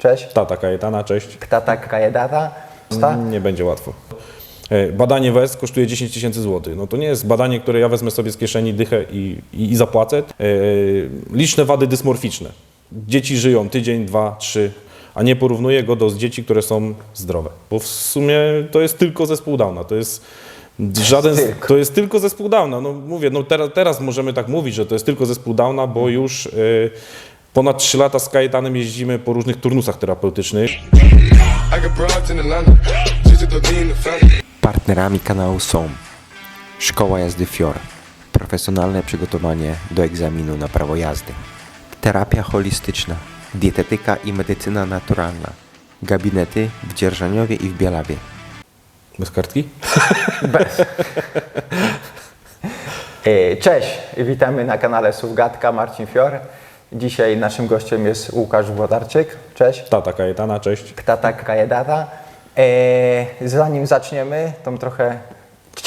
Cześć. Tata Kajetana, cześć. Tata Kajedata. Nie będzie łatwo. E, Badanie WES kosztuje 10 tysięcy złotych. No to nie jest badanie, które ja wezmę sobie z kieszeni dychę i, i, i zapłacę. E, liczne wady dysmorficzne. Dzieci żyją tydzień, dwa, trzy, a nie porównuję go do dzieci, które są zdrowe. Bo w sumie to jest tylko zespół Downa. To jest żaden, Tylko. to jest tylko zespół Downa. No mówię, no teraz, teraz możemy tak mówić, że to jest tylko zespół Downa, bo już e, ponad 3 lata z Kajetanem jeździmy po różnych turnusach terapeutycznych. Partnerami kanału są Szkoła Jazdy FIOR, profesjonalne przygotowanie do egzaminu na prawo jazdy, terapia holistyczna, dietetyka i medycyna naturalna, gabinety w Dzierżoniowie i w Bielawie. Bez kartki? E, Cześć, witamy na kanale Słówgatka, Marcin Fior. Dzisiaj naszym gościem jest Łukasz Włodarczyk. Cześć. Tata Kajetana, cześć. Tata Kajedata. E, zanim zaczniemy tą trochę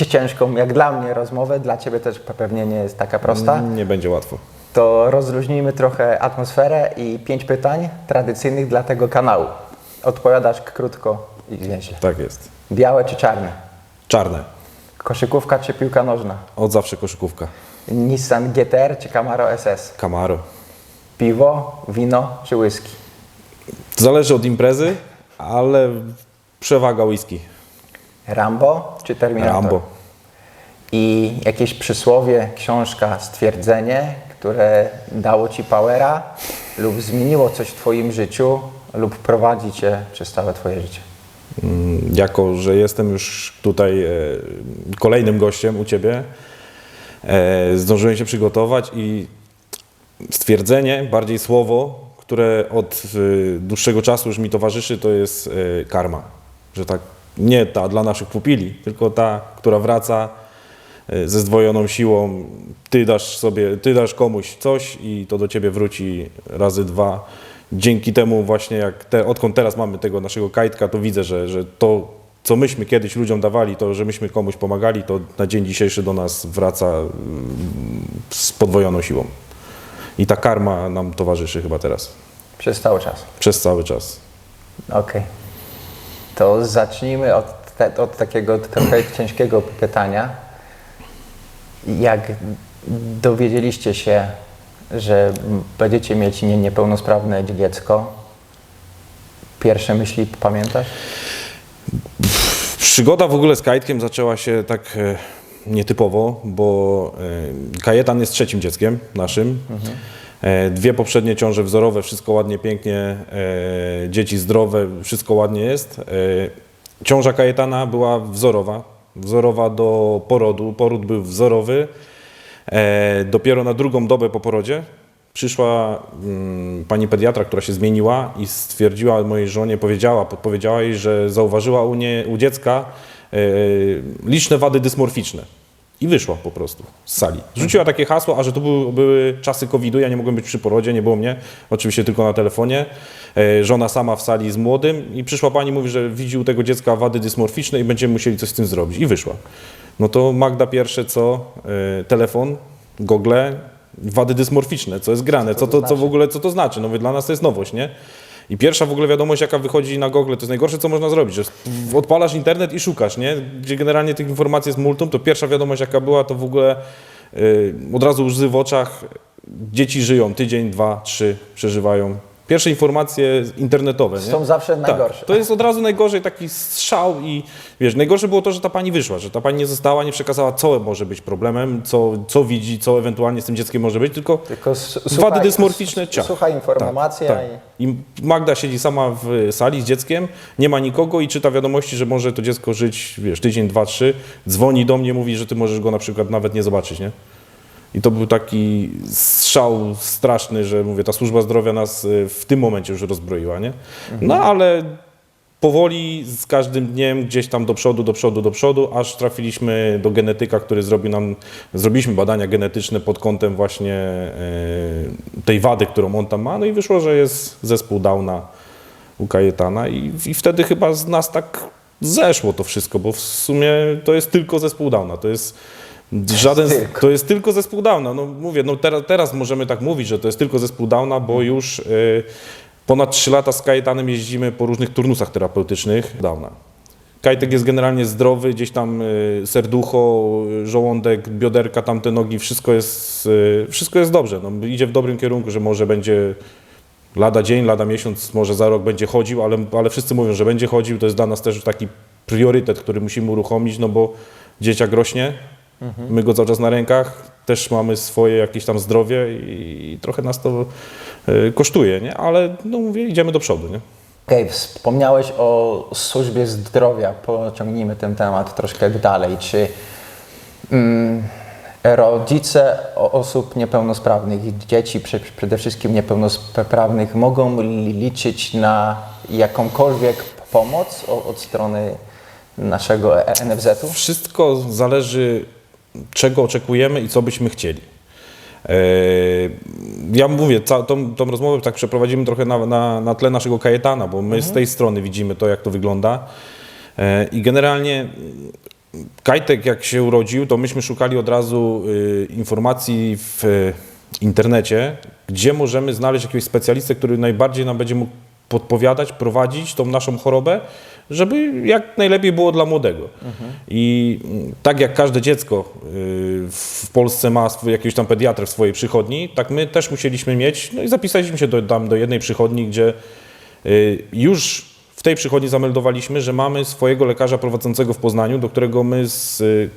ciężką, jak dla mnie, rozmowę, dla Ciebie też pewnie nie jest taka prosta, Nie będzie łatwo. to rozluźnijmy trochę atmosferę i pięć pytań tradycyjnych dla tego kanału. Odpowiadasz krótko i zwięźle. Tak jest. Białe czy czarne? Czarne. Koszykówka czy piłka nożna? Od zawsze koszykówka. Nissan GTR czy Camaro SS? Camaro. Piwo, wino czy whisky? Zależy od imprezy, ale przewaga whisky. Rambo czy Terminator? Rambo. I jakieś przysłowie, książka, stwierdzenie, które dało Ci powera lub zmieniło coś w Twoim życiu lub prowadzi Cię przez całe Twoje życie. Mm, Jako, że jestem już tutaj e, kolejnym gościem u Ciebie, e, zdążyłem się przygotować i stwierdzenie, bardziej słowo, które od e, dłuższego czasu już mi towarzyszy, to jest e, karma. Że tak, nie ta dla naszych pupili, tylko ta, która wraca e, ze zdwojoną siłą. Ty dasz sobie, ty dasz komuś coś i to do ciebie wróci razy dwa. Dzięki temu właśnie, jak te, odkąd teraz mamy tego naszego kajtka, to widzę, że, że to, co myśmy kiedyś ludziom dawali, to, że myśmy komuś pomagali, to na dzień dzisiejszy do nas wraca z podwojoną siłą. I ta karma nam towarzyszy chyba teraz, Przez cały czas. przez cały czas. Okej. To zacznijmy od, te, od takiego trochę ciężkiego pytania. Jak dowiedzieliście się, że będziecie mieć nie, niepełnosprawne dziecko, pierwsze myśli pamiętasz? Przygoda w ogóle z kajtkiem zaczęła się tak e, nietypowo, bo e, Kajetan jest trzecim dzieckiem naszym. E, dwie poprzednie ciąże wzorowe, wszystko ładnie, pięknie, e, dzieci zdrowe, wszystko ładnie jest. Ciąża Kajetana była wzorowa, wzorowa do porodu, poród był wzorowy. Dopiero na drugą dobę po porodzie przyszła mm, pani pediatra, która się zmieniła i stwierdziła mojej żonie, powiedziała, podpowiedziała jej, że zauważyła u, nie, u dziecka liczne wady dysmorficzne. I wyszła po prostu z sali. Rzuciła takie hasło, a że to były, były czasy COVID-u, ja nie mogłem być przy porodzie, nie było mnie, oczywiście tylko na telefonie. E, żona sama w sali z młodym i przyszła pani, mówi, że widzi u tego dziecka wady dysmorficzne i będziemy musieli coś z tym zrobić. I wyszła. No to Magda pierwsze co? E, telefon, gogle, wady dysmorficzne, co jest grane, co to, co w ogóle, co to znaczy? No dla nas to jest nowość, nie? I pierwsza w ogóle wiadomość, jaka wychodzi na Google, to jest najgorsze, co można zrobić, że odpalasz internet i szukasz, nie? Gdzie generalnie tych informacji jest multum, to pierwsza wiadomość, jaka była, to w ogóle yy, od razu łzy w oczach, dzieci żyją, tydzień, dwa, trzy, przeżywają. Pierwsze informacje internetowe, nie? Są zawsze najgorsze. Tak, to jest od razu najgorzej taki strzał i wiesz, najgorsze było to, że ta pani wyszła, że ta pani nie została, nie przekazała, co może być problemem, co, co widzi, co ewentualnie z tym dzieckiem może być, tylko, Tylko wady dysmorficzne, ciach. Słucha informacja Tak, tak. i I Magda siedzi sama w sali z dzieckiem, nie ma nikogo i czyta wiadomości, że może to dziecko żyć, wiesz, tydzień, dwa, trzy, dzwoni do mnie, mówi, że ty możesz go na przykład nawet nie zobaczyć, nie? I to był taki strzał straszny, że mówię, ta służba zdrowia nas y, w tym momencie już rozbroiła, nie? No ale powoli z każdym dniem gdzieś tam do przodu, do przodu, do przodu, aż trafiliśmy do genetyka, który zrobił nam, zrobiliśmy badania genetyczne pod kątem właśnie e, tej wady, którą on tam ma, no i wyszło, że jest zespół Downa u Kajetana i, i wtedy chyba z nas tak zeszło to wszystko, bo w sumie to jest tylko zespół Downa, to jest żaden, z- Tylko. to jest tylko zespół Downa, no mówię, no teraz, teraz możemy tak mówić, że to jest tylko zespół Downa, bo już y, Ponad 3 lata z Kajetanem jeździmy po różnych turnusach terapeutycznych dawna. Kajtek jest generalnie zdrowy, gdzieś tam y, serducho, y, żołądek, bioderka, tamte nogi, wszystko jest, y, wszystko jest dobrze. No, idzie w dobrym kierunku, że może będzie lada dzień, lada miesiąc, może za rok będzie chodził, ale, ale wszyscy mówią, że będzie chodził. To jest dla nas też taki priorytet, który musimy uruchomić, no bo dzieciak rośnie, my go cały czas na rękach, też mamy swoje jakieś tam zdrowie i, trochę nas to y, kosztuje, nie? Ale no mówię, idziemy do przodu, nie? Okej, wspomniałeś o służbie zdrowia. Pociągnijmy ten temat troszkę dalej. Czy mm, rodzice osób niepełnosprawnych, dzieci prze- przede wszystkim niepełnosprawnych, mogą li- liczyć na jakąkolwiek pomoc od strony naszego E- NFZ-u? Wszystko zależy, czego oczekujemy i co byśmy chcieli. E, Ja mówię, tą, tą rozmowę tak przeprowadzimy trochę na, na, na tle naszego kajetana, bo my z tej strony widzimy to, jak to wygląda. E, I generalnie Kajtek jak się urodził, to myśmy szukali od razu y, informacji w y, internecie, gdzie możemy znaleźć jakiegoś specjalistę, który najbardziej nam będzie mógł podpowiadać, prowadzić tą naszą chorobę, żeby jak najlepiej było dla młodego. I mm, tak jak każde dziecko y, w Polsce ma jakiegoś tam pediatrę w swojej przychodni, tak my też musieliśmy mieć, no i zapisaliśmy się do, tam do jednej przychodni, gdzie y, już w tej przychodni zameldowaliśmy, że mamy swojego lekarza prowadzącego w Poznaniu, do którego my z y,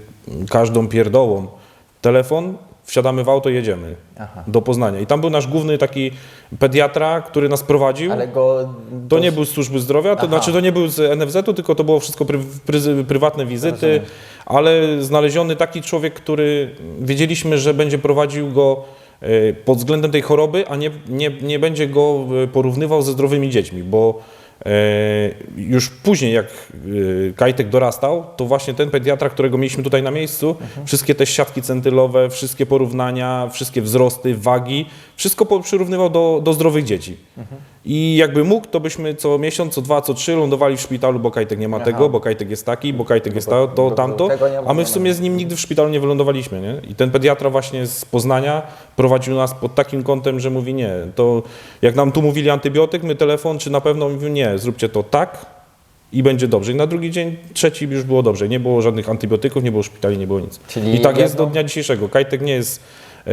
każdą pierdołą telefon, wsiadamy w auto i jedziemy Aha. do Poznania. I tam był nasz główny taki pediatra, który nas prowadził. Ale go... To nie był z służby zdrowia, to Aha. znaczy to nie był z NFZ-u, tylko to było wszystko pry, pry, prywatne wizyty, ale znaleziony taki człowiek, który wiedzieliśmy, że będzie prowadził go e, pod względem tej choroby, a nie, nie, nie będzie go e, porównywał ze zdrowymi dziećmi, bo już później jak e, Kajtek dorastał, to właśnie ten pediatra, którego mieliśmy tutaj na miejscu, wszystkie te siatki centylowe, wszystkie porównania, wszystkie wzrosty, wagi, wszystko przyrównywał do, do zdrowych dzieci. I jakby mógł, to byśmy co miesiąc, co dwa, co trzy lądowali w szpitalu, bo Kajtek nie ma tego, bo Kajtek jest taki, bo Kajtek jest to, to tamto, a my w sumie z nim nigdy w szpitalu nie wylądowaliśmy, nie? I ten pediatra właśnie z Poznania prowadził nas pod takim kątem, że mówi nie, to jak nam tu mówili antybiotyk, my telefon, czy na pewno mówił nie, zróbcie to tak i będzie dobrze. I na drugi dzień, trzeci już było dobrze. Nie było żadnych antybiotyków, nie było szpitali, nie było nic. Czyli I tak jest do dnia dzisiejszego. Kajtek nie jest e,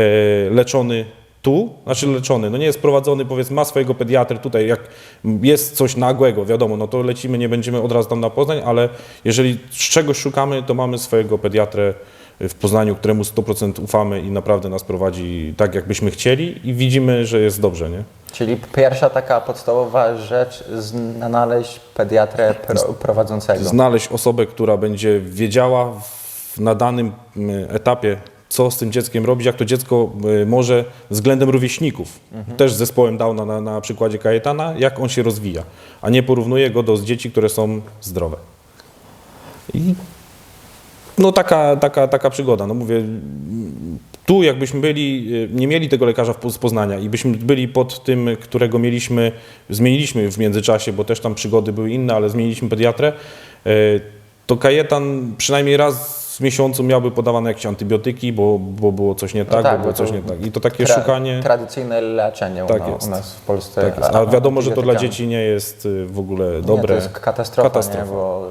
leczony tu, znaczy leczony, no nie jest prowadzony, powiedzmy, ma swojego pediatrę tutaj, jak jest coś nagłego, wiadomo, no to lecimy, nie będziemy od razu tam na Poznań, ale jeżeli z czegoś szukamy, to mamy swojego pediatrę w Poznaniu, któremu 100% ufamy i naprawdę nas prowadzi tak, jakbyśmy chcieli i widzimy, że jest dobrze, nie? Czyli pierwsza taka podstawowa rzecz, znaleźć pediatrę pro, prowadzącego. znaleźć osobę, która będzie wiedziała na danym mm, etapie, co z tym dzieckiem robić, jak to dziecko y, może względem rówieśników, też z zespołem Downa na, na przykładzie Kajetana, jak on się rozwija, a nie porównuje go do dzieci, które są zdrowe. I no taka, taka, taka przygoda. No mówię, tu jakbyśmy byli, y, nie mieli tego lekarza z Poznania i byśmy byli pod tym, którego mieliśmy, zmieniliśmy w międzyczasie, bo też tam przygody były inne, ale zmieniliśmy pediatrę, y, to Kajetan przynajmniej raz w miesiącu miałby podawane jakieś antybiotyki, bo, bo było coś nie tak, tak, bo było bo to coś nie tak. I to takie Tra- szukanie... Tradycyjne leczenie Tak u, na, jest. u nas w Polsce. Tak jest. A wiadomo, że to dla dzieci nie jest y, w ogóle Nie, dobre. to jest katastrofa, Katastrofa. Nie? bo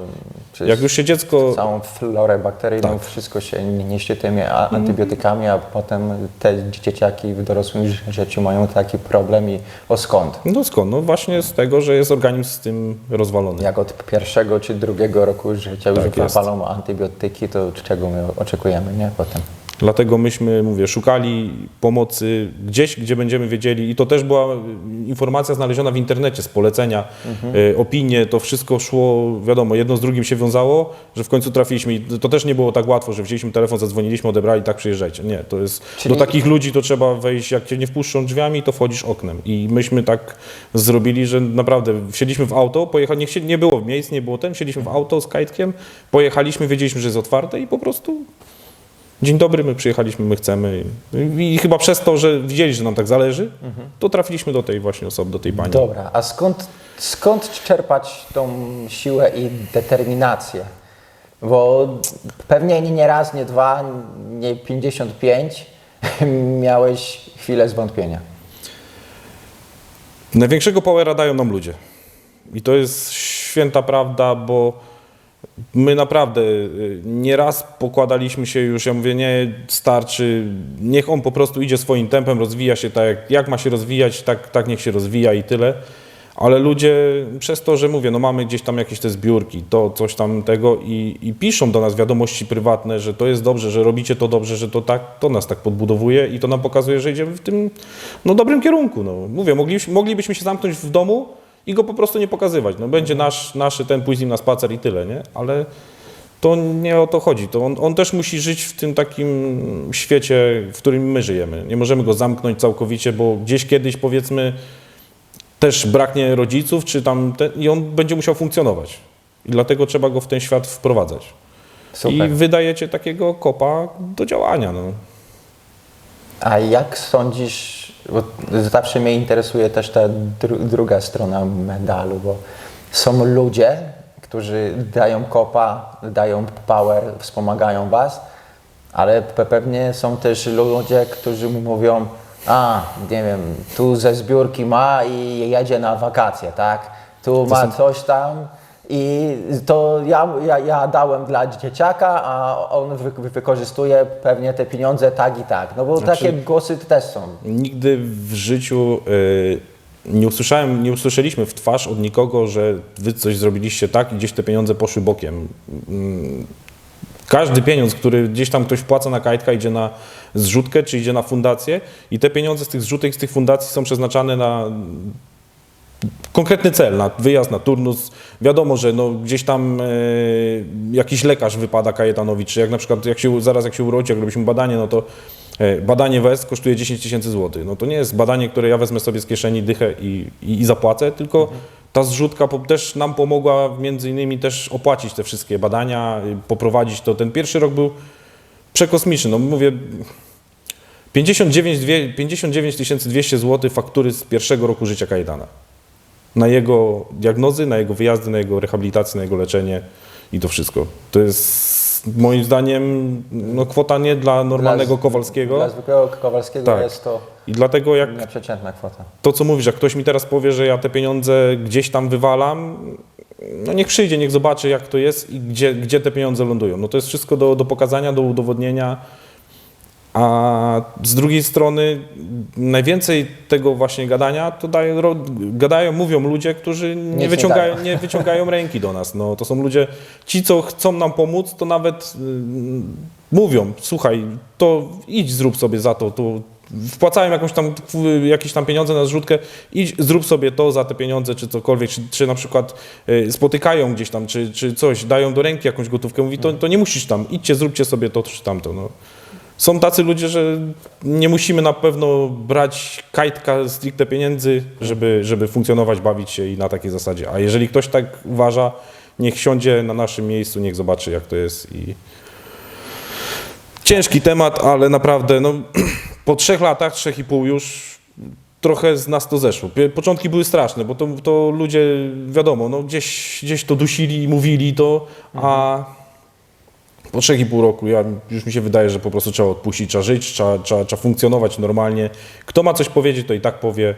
przecież Jak już się dziecko... całą florę bakteryjną, Tak. wszystko się niszczy tymi antybiotykami, a potem te dzieciaki w dorosłym ży- życiu mają taki problem i o skąd? No skąd? No właśnie z tego, że jest organizm z tym rozwalony. Jak od pierwszego czy drugiego roku życia już Tak jest. walą antybiotyki, to czego my oczekujemy, nie? Potem. Dlatego myśmy, mówię, szukali pomocy gdzieś, gdzie będziemy wiedzieli. I to też była informacja znaleziona w internecie z polecenia, y, opinie, to wszystko szło, wiadomo, jedno z drugim się wiązało, że w końcu trafiliśmy. I to też nie było tak łatwo, że wzięliśmy telefon, zadzwoniliśmy, odebrali, tak przyjeżdżajcie. Nie, to jest, Czyli- do takich ludzi to trzeba wejść, jak cię nie wpuszczą drzwiami, to wchodzisz oknem. I myśmy tak zrobili, że naprawdę wsiedliśmy w auto, pojechali, nie, nie było miejsc, nie było ten, wsiedliśmy w auto z kajtkiem, pojechaliśmy, wiedzieliśmy, że jest otwarte i po prostu Dzień dobry, my przyjechaliśmy, my chcemy. I, I chyba przez to, że widzieli, że nam tak zależy, to trafiliśmy do tej właśnie osoby, do tej pani. Dobra, a skąd, skąd czerpać tą siłę i determinację? Bo pewnie nie, nie raz, nie dwa, nie 55 miałeś chwilę zwątpienia. Największego powera dają nam ludzie. I to jest święta prawda, bo my naprawdę y, nieraz pokładaliśmy się już, ja mówię, nie, starczy, niech on po prostu idzie swoim tempem, rozwija się tak, jak, jak ma się rozwijać, tak, tak niech się rozwija i tyle. Ale ludzie przez to, że mówię, no mamy gdzieś tam jakieś te zbiórki, to coś tam tego i, i piszą do nas wiadomości prywatne, że to jest dobrze, że robicie to dobrze, że to tak, to nas tak podbudowuje i to nam pokazuje, że idziemy w tym no, dobrym kierunku. No. Mówię, moglibyśmy, moglibyśmy się zamknąć w domu i go po prostu nie pokazywać. No, będzie nasz, naszy ten, pójść z nim na spacer i tyle, nie? Ale to nie o to chodzi. To on, on też musi żyć w tym takim świecie, w którym my żyjemy. Nie możemy go zamknąć całkowicie, bo gdzieś kiedyś powiedzmy też braknie rodziców, czy tam i on będzie musiał funkcjonować. I dlatego trzeba go w ten świat wprowadzać. Super. I wydajecie takiego kopa do działania. No. A jak sądzisz, bo zawsze mnie interesuje też ta dru, druga strona medalu, bo są ludzie, którzy dają kopa, dają power, wspomagają was, ale pe- pewnie są też ludzie, którzy mówią, a nie wiem, tu ze zbiórki ma i jedzie na wakacje, tak? Tu ma coś tam i to ja, ja, ja dałem dla dzieciaka, a on wy, wy- wykorzystuje pewnie te pieniądze tak i tak. No bo Znaczy- takie głosy też są. Nigdy w życiu y, nie usłyszałem, nie usłyszeliśmy w twarz od nikogo, że wy coś zrobiliście tak i gdzieś te pieniądze poszły bokiem. Mm, Każdy pieniądz, który gdzieś tam ktoś wpłaca na kajtka, idzie na zrzutkę, czy idzie na fundację i te pieniądze z tych zrzutek, z tych fundacji są przeznaczane na konkretny cel, na wyjazd, na turnus. Wiadomo, że no, gdzieś tam e, jakiś lekarz wypada Kajetanowi, czy jak na przykład jak się, zaraz jak się urodzi, jak robiliśmy badanie, no to e, badanie WES kosztuje 10 tysięcy złotych. No to nie jest badanie, które ja wezmę sobie z kieszeni dychę i, i, i zapłacę, tylko ta zrzutka też nam pomogła między innymi też opłacić te wszystkie badania, y, poprowadzić to. Ten pierwszy rok był przekosmiczny. No mówię, 59 dwie- 59 200 zł faktury z pierwszego roku życia Kajetana. Na jego diagnozy, na jego wyjazdy, na jego rehabilitację, na jego leczenie i to wszystko. To jest moim zdaniem no, kwota nie dla normalnego Dla Kowalskiego. Dla zwykłego Kowalskiego Tak. jest to I dlatego jak nieprzeciętna kwota. to, co mówisz, jak ktoś mi teraz powie, że ja te pieniądze gdzieś tam wywalam, no niech przyjdzie, niech zobaczy, jak to jest i gdzie, gdzie te pieniądze lądują. No to jest wszystko do, do pokazania, do udowodnienia. A z drugiej strony najwięcej tego właśnie gadania to dają, gadają, mówią ludzie, którzy nie nie wyciągają, nie wyciągają ręki do nas. No, to są ludzie, ci co chcą nam pomóc, to nawet y, mówią, słuchaj, to idź zrób sobie za to, to wpłacają jakąś tam, jakieś tam pieniądze na zrzutkę, idź zrób sobie to za te pieniądze, czy cokolwiek, czy, czy na przykład y, spotykają gdzieś tam, czy, czy coś, dają do ręki jakąś gotówkę, mówi, to, to nie musisz tam, idźcie, zróbcie sobie to, czy tamto. No. Są tacy ludzie, że nie musimy na pewno brać kajtka stricte pieniędzy, żeby, żeby funkcjonować, bawić się i na takiej zasadzie. A jeżeli ktoś tak uważa, niech siądzie na naszym miejscu, niech zobaczy jak to jest. I... Ciężki temat, ale naprawdę no, po trzech latach, trzech i pół już trochę z nas to zeszło. Początki były straszne, bo to, to ludzie, wiadomo, no, gdzieś, gdzieś to dusili, mówili to, a po trzech i pół roku ja, już mi się wydaje, że po prostu trzeba odpuścić, trzeba żyć, trzeba, trzeba, trzeba funkcjonować normalnie. Kto ma coś powiedzieć, to i tak powie.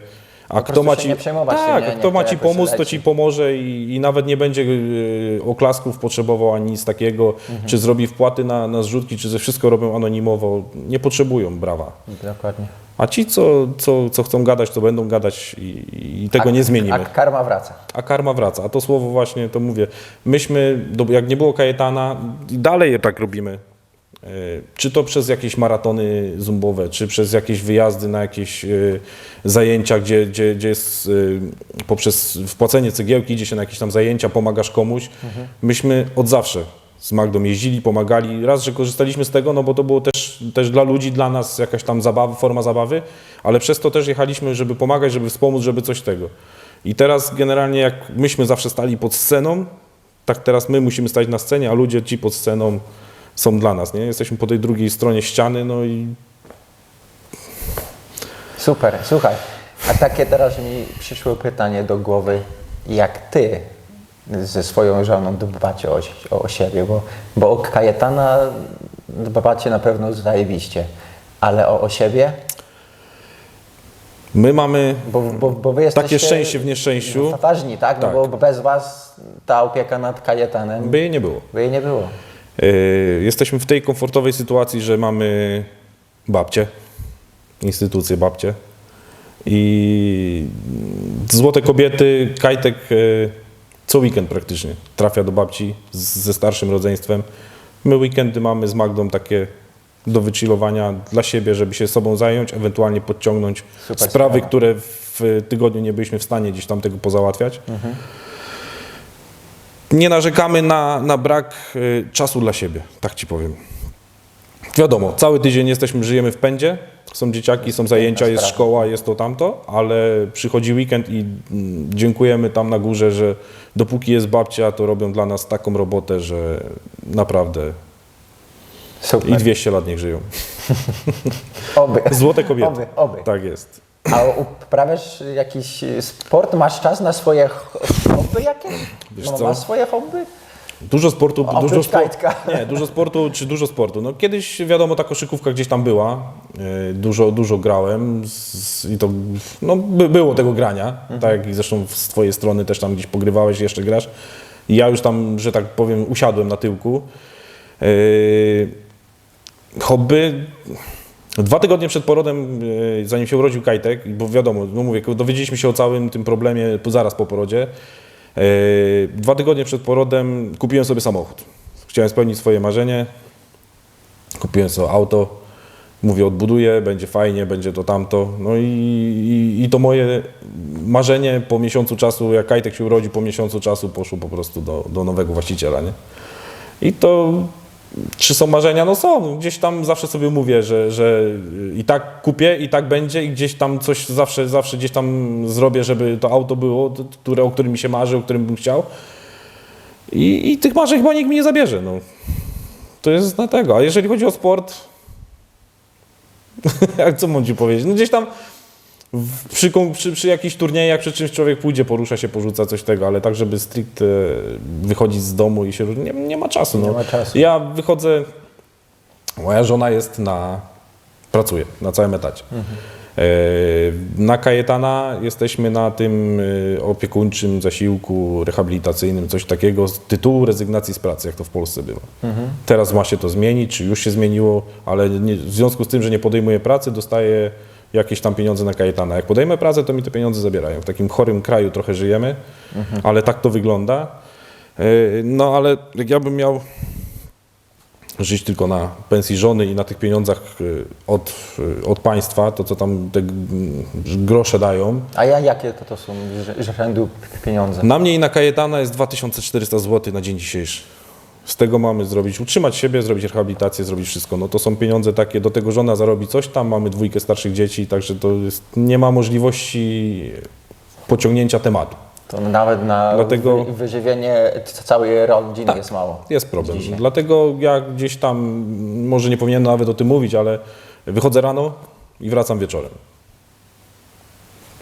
A kto prostu ma ci, nie tak, nie? kto ma ci pomóc, to ci pomoże i, i nawet nie będzie y, oklasków potrzebował ani nic takiego, Mhm. czy zrobi wpłaty na, na zrzutki, czy ze wszystko robią anonimowo. Nie potrzebują brawa. Dokładnie. A ci, co, co, co chcą gadać, to będą gadać i, i tego nie zmienimy. A karma wraca. A karma wraca. A to słowo właśnie, to mówię, myśmy, jak nie było Kajetana, dalej je tak robimy. E, Czy to przez jakieś maratony zumbowe, czy przez jakieś wyjazdy na jakieś e, zajęcia, gdzie, gdzie, gdzie jest e, poprzez wpłacenie cegiełki, idzie się na jakieś tam zajęcia, pomagasz komuś. Myśmy od zawsze z Magdą jeździli, pomagali. Raz, że korzystaliśmy z tego, no bo to było też, też dla ludzi, dla nas jakaś tam zabawa, forma zabawy, ale przez to też jechaliśmy, żeby pomagać, żeby wspomóc, żeby coś tego. I teraz generalnie jak myśmy zawsze stali pod sceną, tak teraz my musimy stać na scenie, a ludzie ci pod sceną są dla nas, nie? Jesteśmy po tej drugiej stronie ściany, no i Super, słuchaj. A takie teraz mi przyszło pytanie do głowy. Jak ty ze swoją żoną dbacie o, o siebie? Bo, bo Kajetana dbacie na pewno zajebiście. Ale o, o siebie? My mamy Bo, bo, bo wy takie szczęście w nieszczęściu, ważni, tak? Tak. No bo bez was ta opieka nad Kajetanem by jej nie było. by jej nie było. Yy, Jesteśmy w tej komfortowej sytuacji, że mamy babcie, instytucje babcie i złote kobiety, Kajtek yy, co weekend praktycznie trafia do babci z, ze starszym rodzeństwem. My weekendy mamy z Magdą takie do wychillowania dla siebie, żeby się sobą zająć, ewentualnie podciągnąć Super sprawy, sprawa. które w tygodniu nie byliśmy w stanie gdzieś tam tego pozałatwiać. Nie narzekamy na, na brak y, czasu dla siebie, tak ci powiem. Wiadomo, cały tydzień jesteśmy, żyjemy w pędzie, są dzieciaki, są zajęcia, jest szkoła, jest to tamto, ale przychodzi weekend i mm, dziękujemy tam na górze, że dopóki jest babcia, to robią dla nas taką robotę, że naprawdę Super. i 200 lat niech żyją. Oby. Złote kobiety. Oby, oby. Tak jest. A uprawiasz jakiś sport? Masz czas na swoje hobby jakieś? Wiesz no, co? Masz swoje hobby? Dużo sportu, Oprócz dużo sportu. kajtka. Nie, dużo sportu, czy dużo sportu. No kiedyś wiadomo, ta koszykówka gdzieś tam była. Yy, Dużo, dużo grałem z, i to no, by, było tego grania. Mhm. Tak jak i zresztą z twojej strony też tam gdzieś pogrywałeś, jeszcze grasz. I ja już tam, że tak powiem, usiadłem na tyłku. Yy, hobby. Dwa tygodnie przed porodem, yy, zanim się urodził Kajtek, bo wiadomo, no mówię, dowiedzieliśmy się o całym tym problemie po- zaraz po porodzie. Yy, Dwa tygodnie przed porodem kupiłem sobie samochód. Chciałem spełnić swoje marzenie. Kupiłem sobie auto. Mówię, odbuduję, będzie fajnie, będzie to tamto. No i, i, i to moje marzenie po miesiącu czasu, jak Kajtek się urodzi, po miesiącu czasu poszło po prostu do, do nowego właściciela, nie? I to, czy są marzenia? No są. Gdzieś tam zawsze sobie mówię, że, że i tak kupię, i tak będzie, i gdzieś tam coś zawsze, zawsze gdzieś tam zrobię, żeby to auto było, które, o którym mi się marzy, o którym bym chciał. I, I tych marzeń chyba nikt mi nie zabierze. No. To jest na tego. A jeżeli chodzi o sport, jak co mam ci powiedzieć? No gdzieś tam w, przy, przy, przy jakichś turniejach, przy czymś człowiek pójdzie, porusza się, porzuca coś tego, ale tak, żeby stricte wychodzić z domu i się... Nie, nie ma czasu. No. Nie ma czasu. Ja wychodzę... Moja żona jest na... pracuje na całym etacie. E, Na Kajetana jesteśmy na tym e, opiekuńczym zasiłku rehabilitacyjnym, coś takiego z tytułu rezygnacji z pracy, jak to w Polsce bywa. Teraz ma się to zmienić, czy już się zmieniło, ale nie, w związku z tym, że nie podejmuję pracy, dostaję jakieś tam pieniądze na Kajetana. Jak podejmę pracę, to mi te pieniądze zabierają. W takim chorym kraju trochę żyjemy, ale tak to wygląda. E, No ale jak ja bym miał żyć tylko na pensji żony i na tych pieniądzach y, od, y, od państwa, to co tam te grosze dają. A ja, jakie to, to są rzędu pieniądze? Na mnie i na Kajetana jest 2400 zł na dzień dzisiejszy. Z tego mamy zrobić, utrzymać siebie, zrobić rehabilitację, zrobić wszystko. No to są pieniądze takie, do tego żona zarobi coś tam, mamy dwójkę starszych dzieci, także to jest, nie ma możliwości pociągnięcia tematu. To nawet na Dlatego- wy, wyżywienie całej rodziny jest mało. Jest problem. Dzisiaj. Dlatego ja gdzieś tam, może nie powinienem nawet o tym mówić, ale wychodzę rano i wracam wieczorem.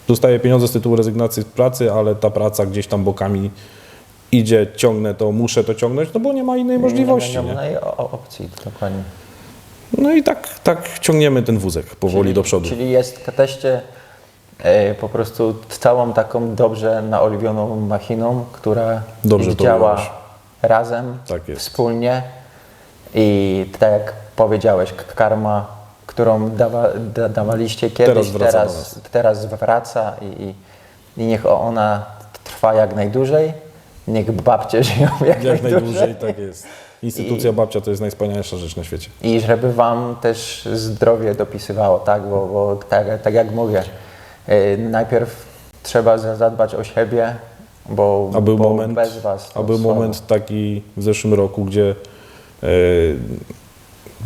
Dostaję pieniądze z tytułu rezygnacji z pracy, ale ta praca gdzieś tam bokami idzie, ciągnę to, muszę to ciągnąć, no bo nie ma innej możliwości. Nie, nie, o- opcji, dokładnie. No i tak, tak ciągniemy ten wózek powoli do przodu. Czyli jest teście e, po prostu całą taką dobrze naoliwioną machiną, która Dobrze działa razem, Tak jest. wspólnie i tak jak powiedziałeś, karma, którą dawa, da, dawaliście kiedyś, Teraz wraca teraz, teraz wraca i, i niech ona trwa jak najdłużej, niech babcie żyją jak, Jak najdłużej. najdłużej, tak jest. Instytucja babcia to jest najwspanialsza rzecz na świecie. I żeby Wam też zdrowie dopisywało, tak? Bo, bo tak, tak jak mówię, y, najpierw trzeba za- zadbać o siebie, bo, A był bo moment, bez Was a był słabo. moment taki w zeszłym roku, gdzie e,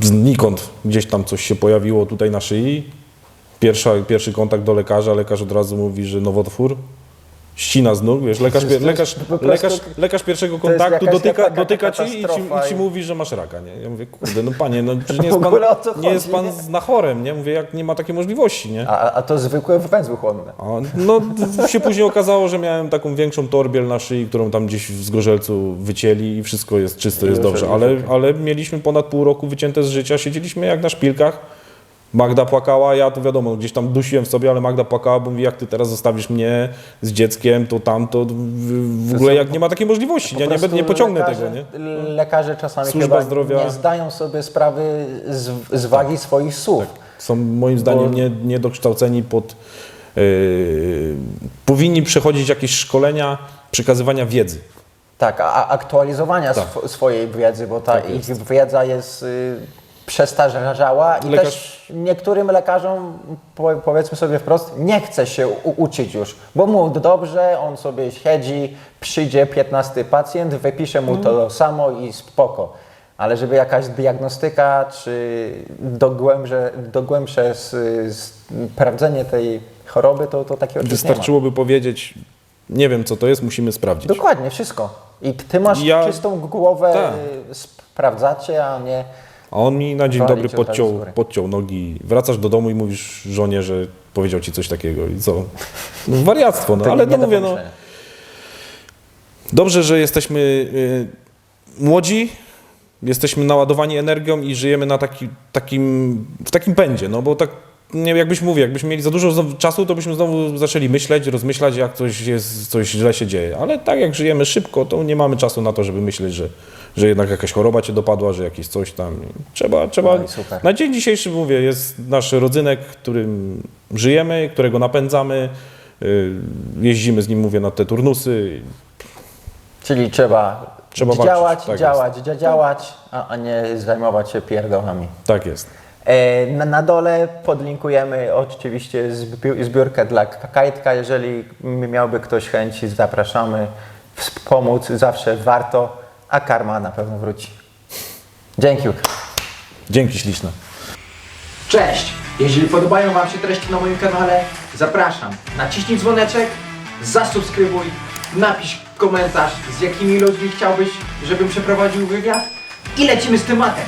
znikąd gdzieś tam coś się pojawiło tutaj na szyi. Pierwsza, pierwszy kontakt do lekarza, lekarz od razu mówi, że nowotwór. Ścina z nóg, wiesz, lekarz, pier- lekarz, lekarz, lekarz pierwszego kontaktu dotyka, dotyka ci i ci, i ci mówi, że masz raka, nie? Ja mówię, kurde, no panie, no nie jest pan, nie jest pan nie? z nachorem, nie? Mówię, jak nie ma takiej możliwości, nie? A, a to zwykłe węzły chłonne. A, No, się później okazało, że miałem taką większą torbiel na szyi, którą tam gdzieś w zgorzelcu wycięli i wszystko jest czysto, jest dobrze. Ale, ale mieliśmy ponad pół roku wycięte z życia, siedzieliśmy jak na szpilkach Magda płakała, ja to wiadomo, gdzieś tam dusiłem w sobie, ale Magda płakała, bo mówi, jak ty teraz zostawisz mnie z dzieckiem, to tamto, w, w ogóle jak nie ma takiej możliwości, ja nie, nie pociągnę lekarze, tego, nie? Lekarze czasami Służba chyba zdrowia- nie zdają sobie sprawy z, z wagi swoich słów. Są moim zdaniem Bo- nie, niedokształceni pod... Yy, powinni przechodzić jakieś szkolenia przekazywania wiedzy. Tak, a aktualizowania Tak. sw- swojej wiedzy, bo ta Tak ich wiedza jest y, przestarzała i Lekarz- też niektórym lekarzom, po, powiedzmy sobie wprost, nie chce się uczyć już, bo mu dobrze, on sobie siedzi, przyjdzie 15 pacjent, wypisze mu to samo i spoko. Ale żeby jakaś diagnostyka czy dogłębsze, dogłębsze sprawdzenie tej choroby, to, to takiego. Wystarczyłoby powiedzieć, nie wiem co to jest, musimy sprawdzić. Dokładnie, wszystko. I ty masz Ja- czystą głowę, Tak. y, sprawdzacie, a nie... A on mi na dzień dobry podciął, podciął nogi. Wracasz do domu i mówisz żonie, że powiedział ci coś takiego. I co? No, wariactwo, no. Ale do mówię, no. Dobrze, że jesteśmy y, młodzi, jesteśmy naładowani energią i żyjemy na taki, takim, w takim pędzie, no bo tak, nie, jakbyś mówił, jakbyśmy mieli za dużo czasu, to byśmy znowu zaczęli myśleć, rozmyślać, jak coś jest, coś źle się dzieje. Ale tak jak żyjemy szybko, to nie mamy czasu na to, żeby myśleć, że, że jednak jakaś choroba cię dopadła, że jakieś coś tam. Trzeba, trzeba. No. Na dzień dzisiejszy mówię, jest nasz rodzynek, którym żyjemy, którego napędzamy. y, Jeździmy z nim, mówię, na te turnusy. Czyli trzeba, Trzeba działać, walczyć, tak działać, dzia- działać, a, a nie zajmować się pierdołami. Tak jest. E, na, na dole podlinkujemy oczywiście zbi- zbiórkę dla Kajtka. Jeżeli miałby ktoś chęć, zapraszamy. Wspomóc zawsze warto, a karma na pewno wróci. Dzięki. Dzięki śliczne. Cześć! Jeżeli podobają Wam się treści na moim kanale, zapraszam. Naciśnij dzwoneczek, zasubskrybuj, napisz komentarz, z jakimi ludźmi chciałbyś, żebym przeprowadził wywiad i lecimy z tematem.